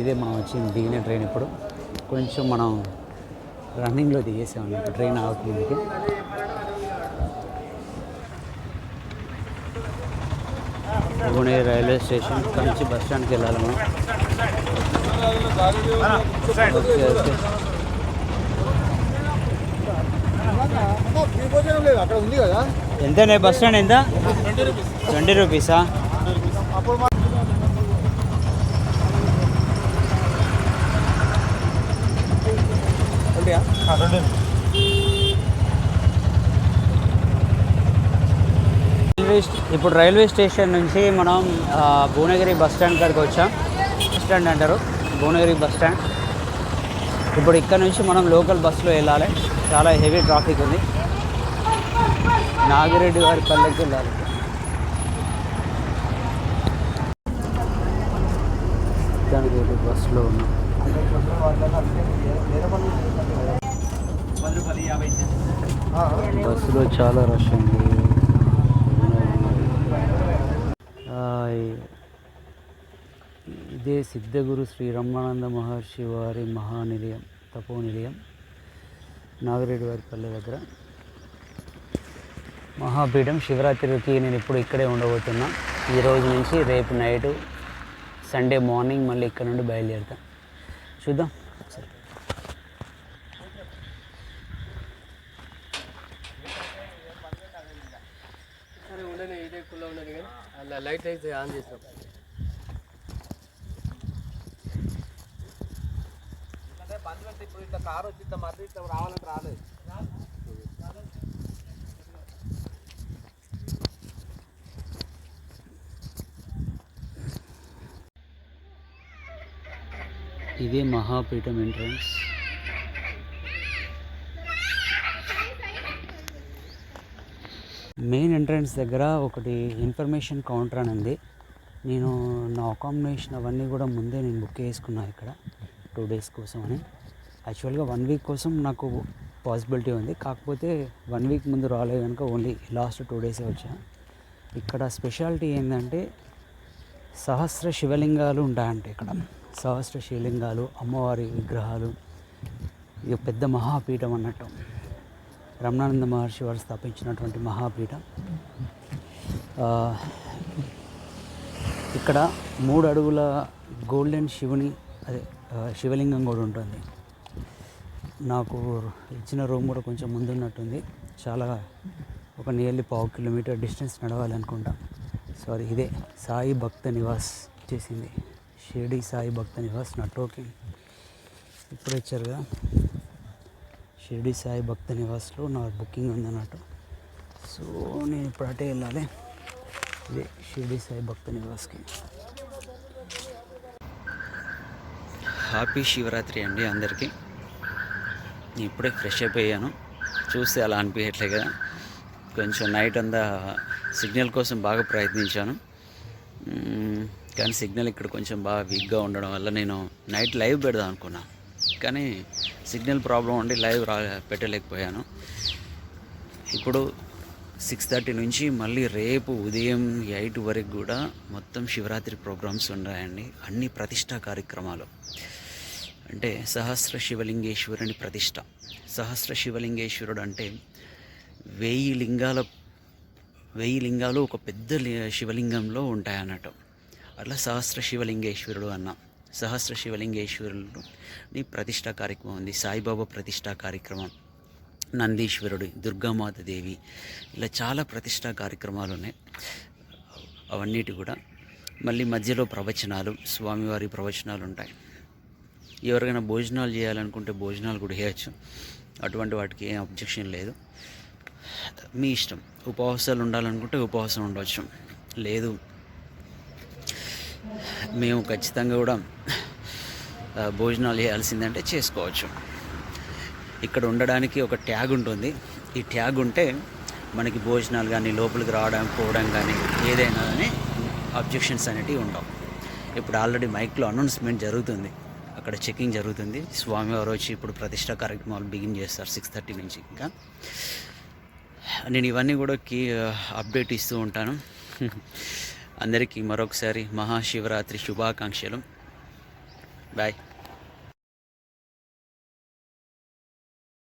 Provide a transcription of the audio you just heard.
ఇదే మనం వచ్చింది దిగిన ట్రైన్ ఇప్పుడు. కొంచెం మనం రన్నింగ్లో దిగేసాం ట్రైన్ ఆగుతుంది పూణే రైల్వే స్టేషన్ నుంచి బస్ స్టాండ్కి వెళ్ళాలి మనం. ఎంతనే బస్ స్టాండ్ ఎంత? ట్వంటీ రూపీసా? రైల్వే ఇప్పుడు రైల్వే స్టేషన్ నుంచి మనం భువనగిరి బస్ స్టాండ్ కాడికి వచ్చాం. బస్ స్టాండ్ అంటారు భువనగిరి బస్ స్టాండ్. ఇప్పుడు ఇక్కడ నుంచి మనం లోకల్ బస్సులో వెళ్ళాలి. చాలా హెవీ ట్రాఫిక్ ఉంది. నాగిరెడ్డి గారి పల్లెకి వెళ్ళాలి. దానికి బస్సులో ఉన్నాం. బస్సులో చాలా రష్ ఉంది. ఇదే సిద్ధగురు శ్రీ రమానంద మహర్షి వారి మహానిలయం తపోనిలయం నాగిరెడ్డి వారి పల్లె దగ్గర. మహాపీఠం శివరాత్రికి నేను ఇప్పుడు ఇక్కడే ఉండబోతున్నా. ఈ రోజు నుంచి రేపు నైటు సండే మార్నింగ్ మళ్ళీ ఇక్కడ నుండి బయలుదేరుతాం. చూద్దాం సరే కుల్లో ఉండదు కానీ అలా లైట్ అయితే ఆన్ చేస్తాం బంద్ పెడితే ఇప్పుడు ఇట్లా కారు వచ్చి ఇట్లా మధ్య ఇట్లా రావాలంటే రాలేదు. ఇదే మహాపీఠం ఎంట్రన్స్ మెయిన్ ఎంట్రన్స్ దగ్గర ఒకటి ఇన్ఫర్మేషన్ కౌంటర్ అని ఉంది. నేను నా అకామిడేషన్ అవన్నీ కూడా ముందే నేను బుక్ చేసుకున్నా ఇక్కడ టూ డేస్ కోసం అని. యాక్చువల్గా వన్ వీక్ కోసం నాకు పాసిబిలిటీ ఉంది. కాకపోతే వన్ వీక్ ముందు రాలేదు కనుక ఓన్లీ లాస్ట్ టూ డేసే వచ్చా. ఇక్కడ స్పెషాలిటీ ఏంటంటే సహస్ర శివలింగాలు ఉంటాయంట ఇక్కడ. సహస్ర శివలింగాలు అమ్మవారి విగ్రహాలు ఇక పెద్ద మహాపీఠం అన్నట్టు. రమణానంద మహర్షి వారు స్థాపించినటువంటి మహాపీఠం. ఇక్కడ మూడు అడుగుల గోల్డెన్ శివుని అదే శివలింగం కూడా ఉంటుంది. నాకు ఇచ్చిన రూమ్ కూడా కొంచెం ముందున్నట్టుంది. చాలా ఒక నియర్లీ పావు కిలోమీటర్ డిస్టెన్స్ నడవాలనుకుంటాం. సో సారీ ఇదే సాయి భక్త నివాస్ చేసింది. షిరిడి సాయి భక్త నివాస్ నటోకి ఇప్పుడు ఇచ్చారుగా షిరిడి సాయి భక్త నివాస్లో నా బుకింగ్ ఉందన్నట్టు సో నేను ఇప్పుడు అటే వెళ్ళాలి. ఇదే షిరిడి సాయి భక్త నివాస్కి. హ్యాపీ శివరాత్రి అండి అందరికీ. నేను ఇప్పుడే ఫ్రెష్ అయిపోయాను చూస్తే అలా అనిపించట్లే కదా. కొంచెం నైట్ అంతా సిగ్నల్ కోసం బాగా ప్రయత్నించాను. కానీ సిగ్నల్ ఇక్కడ కొంచెం బాగా వీక్గా ఉండడం వల్ల నేను నైట్ లైవ్ పెడదాం అనుకున్నా. కానీ సిగ్నల్ ప్రాబ్లం ఉండి లైవ్ రా పెట్టలేకపోయాను. ఇప్పుడు సిక్స్ థర్టీ నుంచి మళ్ళీ రేపు ఉదయం ఎయిట్ వరకు కూడా మొత్తం శివరాత్రి ప్రోగ్రామ్స్ ఉన్నాయండి. అన్ని ప్రతిష్టా కార్యక్రమాలు. అంటే సహస్ర శివలింగేశ్వరుని ప్రతిష్ట. సహస్ర శివలింగేశ్వరుడు అంటే వెయ్యి లింగాల వెయ్యి లింగాలు ఒక పెద్ద లి- శివలింగంలో ఉంటాయన్నట్టు. అట్లా సహస్ర శివలింగేశ్వరుడు అన్న. సహస్ర శివలింగేశ్వరుడు. ని ప్రతిష్టా కార్యక్రమం ఉంది. సాయిబాబా ప్రతిష్టా కార్యక్రమం నందీశ్వరుడు దుర్గామాత దేవి ఇలా చాలా ప్రతిష్టా కార్యక్రమాలు ఉన్నాయి. అవన్నిటి కూడా మళ్ళీ మధ్యలో ప్రవచనాలు స్వామివారి ప్రవచనాలు ఉంటాయి. ఎవరికైనా భోజనాలు చేయాలనుకుంటే భోజనాలు కూడా చేయొచ్చు. అటువంటి వాటికి ఏం అబ్జెక్షన్ లేదు. మీ ఇష్టం. ఉపవాసాలు ఉండాలనుకుంటే ఉపవాసం ఉండవచ్చు లేదు మేము ఖచ్చితంగా కూడా భోజనాలు చేయాల్సిందంటే చేసుకోవచ్చు. ఇక్కడ ఉండడానికి ఒక ట్యాగ్ ఉంటుంది. ఈ ట్యాగ్ ఉంటే మనకి భోజనాలు కానీ లోపలికి రావడం పోవడం కానీ ఏదైనా కానీ అబ్జెక్షన్స్ అనేటివి ఉండవు. ఇప్పుడు ఆల్రెడీ మైక్లో అనౌన్స్మెంట్ జరుగుతుంది. అక్కడ చెకింగ్ జరుగుతుంది. స్వామివారు వచ్చి ఇప్పుడు ప్రతిష్ట కార్యక్రమాలు బిగిన్ చేస్తారు సిక్స్ థర్టీ నుంచి ఇంకా. నేను ఇవన్నీ కూడా కీ అప్డేట్ ఇస్తూ ఉంటాను. అందరికీ మరొకసారి మహాశివరాత్రి శుభాకాంక్షలు. బాయ్